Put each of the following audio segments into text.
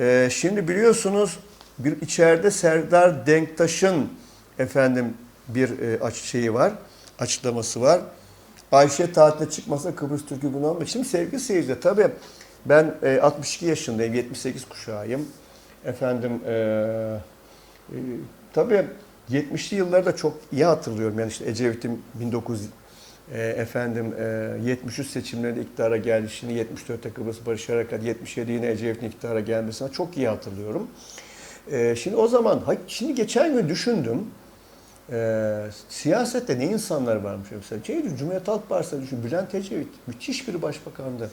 Ee, şimdi biliyorsunuz bir içeride Serdar Denktaş'ın efendim bir e, şeyi var, açıklaması var. Ayşe tatile çıkmasa Kıbrıs Türk'ü bunu almak. Şimdi sevgili seyirciler tabii ben e, 62 yaşındayım, 78 kuşağıyım. Efendim e, e, tabii 70'li yılları da çok iyi hatırlıyorum. Yani işte Ecevit'in 19 e, efendim e, 73 seçimlerinde iktidara gelişini, 74'te Kıbrıs Barış Harekatı, 77 yine Ecevit'in iktidara gelmesini çok iyi hatırlıyorum. E, şimdi o zaman, şimdi geçen gün düşündüm. E, siyasette ne insanlar varmış mesela. Şey, Cumhuriyet Halk Partisi'ne düşün. Bülent Ecevit müthiş bir başbakandı.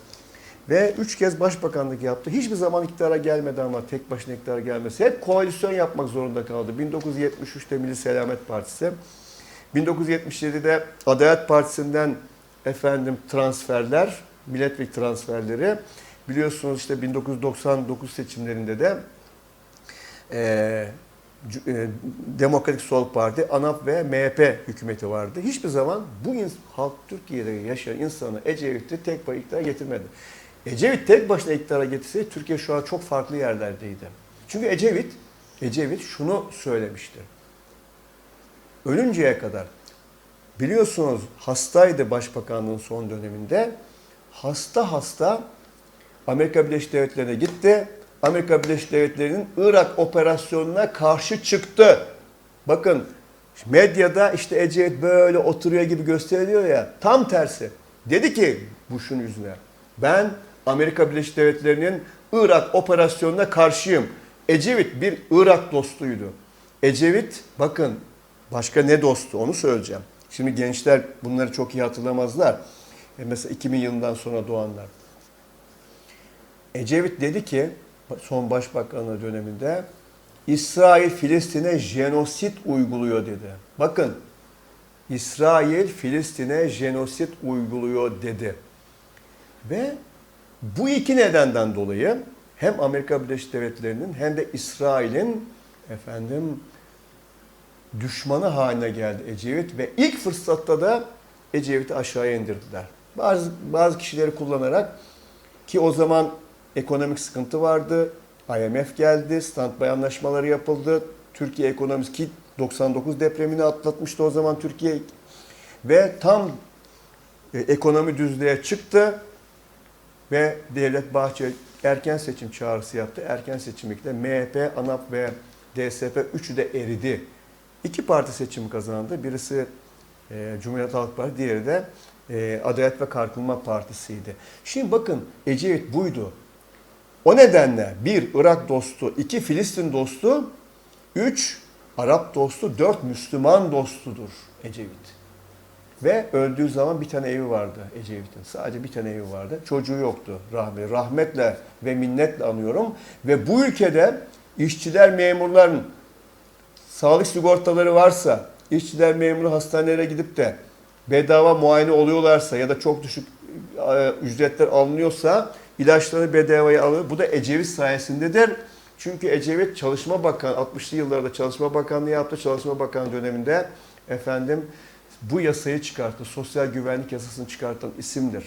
Ve üç kez başbakanlık yaptı. Hiçbir zaman iktidara gelmedi ama tek başına iktidara gelmesi. Hep koalisyon yapmak zorunda kaldı. 1973'te Milli Selamet Partisi. 1977'de Adalet Partisi'nden efendim transferler, milletvekili transferleri. Biliyorsunuz işte 1999 seçimlerinde de e, e, Demokratik Sol Parti, ANAP ve MHP hükümeti vardı. Hiçbir zaman bu halk Türkiye'de yaşayan insanı Ecevit'i tek başına iktidara getirmedi. Ecevit tek başına iktidara getirseydi Türkiye şu an çok farklı yerlerdeydi. Çünkü Ecevit, Ecevit şunu söylemişti. Ölünceye kadar biliyorsunuz hastaydı başbakanlığın son döneminde. Hasta hasta Amerika Birleşik Devletleri'ne gitti. Amerika Birleşik Devletleri'nin Irak operasyonuna karşı çıktı. Bakın medyada işte Ecevit böyle oturuyor gibi gösteriliyor ya. Tam tersi. Dedi ki Bush'un yüzüne. Ben Amerika Birleşik Devletleri'nin Irak operasyonuna karşıyım. Ecevit bir Irak dostuydu. Ecevit bakın başka ne dostu onu söyleyeceğim. Şimdi gençler bunları çok iyi hatırlamazlar. E mesela 2000 yılından sonra doğanlar. Ecevit dedi ki son başbakanlığı döneminde İsrail Filistin'e jenosit uyguluyor dedi. Bakın İsrail Filistin'e jenosit uyguluyor dedi. Ve bu iki nedenden dolayı hem Amerika Birleşik Devletleri'nin hem de İsrail'in efendim düşmanı haline geldi Ecevit ve ilk fırsatta da Ecevit'i aşağıya indirdiler. Bazı bazı kişileri kullanarak ki o zaman ekonomik sıkıntı vardı. IMF geldi, standby anlaşmaları yapıldı. Türkiye ekonomisi ki 99 depremini atlatmıştı o zaman Türkiye ve tam e, ekonomi düzlüğe çıktı ve Devlet Bahçeli erken seçim çağrısı yaptı. Erken seçimlikte MHP, ANAP ve DSP üçü de eridi. İki parti seçim kazandı. Birisi e, Cumhuriyet Halk Partisi, diğeri de e, Adalet ve Kalkınma Partisi'ydi. Şimdi bakın Ecevit buydu. O nedenle bir Irak dostu, iki Filistin dostu, üç Arap dostu, dört Müslüman dostudur Ecevit. Ve öldüğü zaman bir tane evi vardı Ecevit'in. Sadece bir tane evi vardı. Çocuğu yoktu rahmetli. Rahmetle ve minnetle anıyorum. Ve bu ülkede işçiler, memurların sağlık sigortaları varsa, işçiler, memuru hastanelere gidip de bedava muayene oluyorlarsa ya da çok düşük e, ücretler alınıyorsa ilaçlarını bedavaya alıyor. Bu da Ecevit sayesindedir. Çünkü Ecevit Çalışma Bakanı, 60'lı yıllarda Çalışma Bakanlığı yaptı. Çalışma Bakanı döneminde efendim bu yasayı çıkarttı. Sosyal güvenlik yasasını çıkartan isimdir.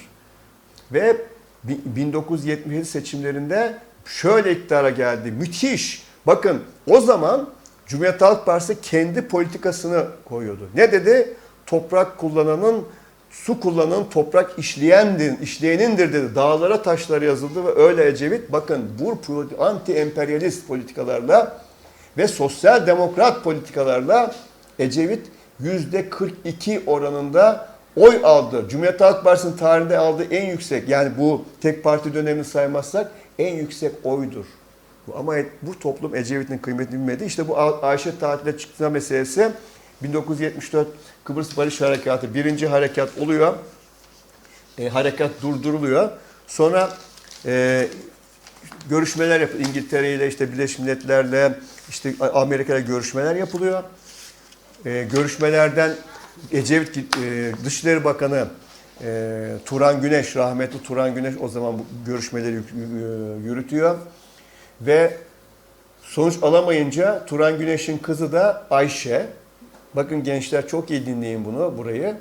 Ve bi- 1977 seçimlerinde şöyle iktidara geldi. Müthiş. Bakın o zaman Cumhuriyet Halk Partisi kendi politikasını koyuyordu. Ne dedi? Toprak kullananın su kullananın toprak işleyendir, işleyenindir dedi. Dağlara taşlara yazıldı ve öyle Ecevit bakın bu pro- anti-emperyalist politikalarla ve sosyal demokrat politikalarla Ecevit yüzde 42 oranında oy aldı. Cumhuriyet Halk Partisi'nin tarihinde aldığı en yüksek yani bu tek parti dönemini saymazsak en yüksek oydur. Ama bu toplum Ecevit'in kıymetini bilmedi. İşte bu Ayşe tatile çıkma meselesi 1974 Kıbrıs Barış Harekatı birinci harekat oluyor. E, harekat durduruluyor. Sonra e, görüşmeler yap İngiltere ile işte Birleşmiş Milletler'le işte Amerika ile görüşmeler yapılıyor. E, görüşmelerden Ecevit e, Dışişleri Bakanı e, Turan Güneş, rahmetli Turan Güneş o zaman bu görüşmeleri yü- yürütüyor. Ve sonuç alamayınca Turan Güneş'in kızı da Ayşe. Bakın gençler çok iyi dinleyin bunu burayı.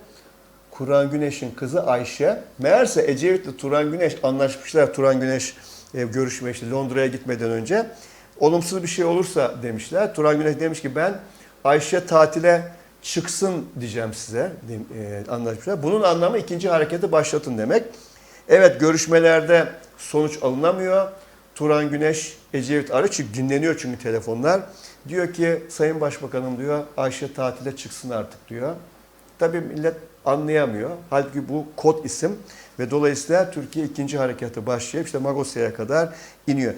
Turan Güneş'in kızı Ayşe. Meğerse Ecevit ile Turan Güneş anlaşmışlar. Turan Güneş e, görüşme işte Londra'ya gitmeden önce. Olumsuz bir şey olursa demişler. Turan Güneş demiş ki ben Ayşe tatile çıksın diyeceğim size e, anlaşmışlar. Bunun anlamı ikinci hareketi başlatın demek. Evet görüşmelerde sonuç alınamıyor. Turan Güneş, Ecevit Arı çünkü dinleniyor çünkü telefonlar. Diyor ki Sayın Başbakanım diyor Ayşe tatile çıksın artık diyor. Tabii millet anlayamıyor. Halbuki bu kod isim ve dolayısıyla Türkiye ikinci harekatı başlayıp işte Magosya'ya kadar iniyor.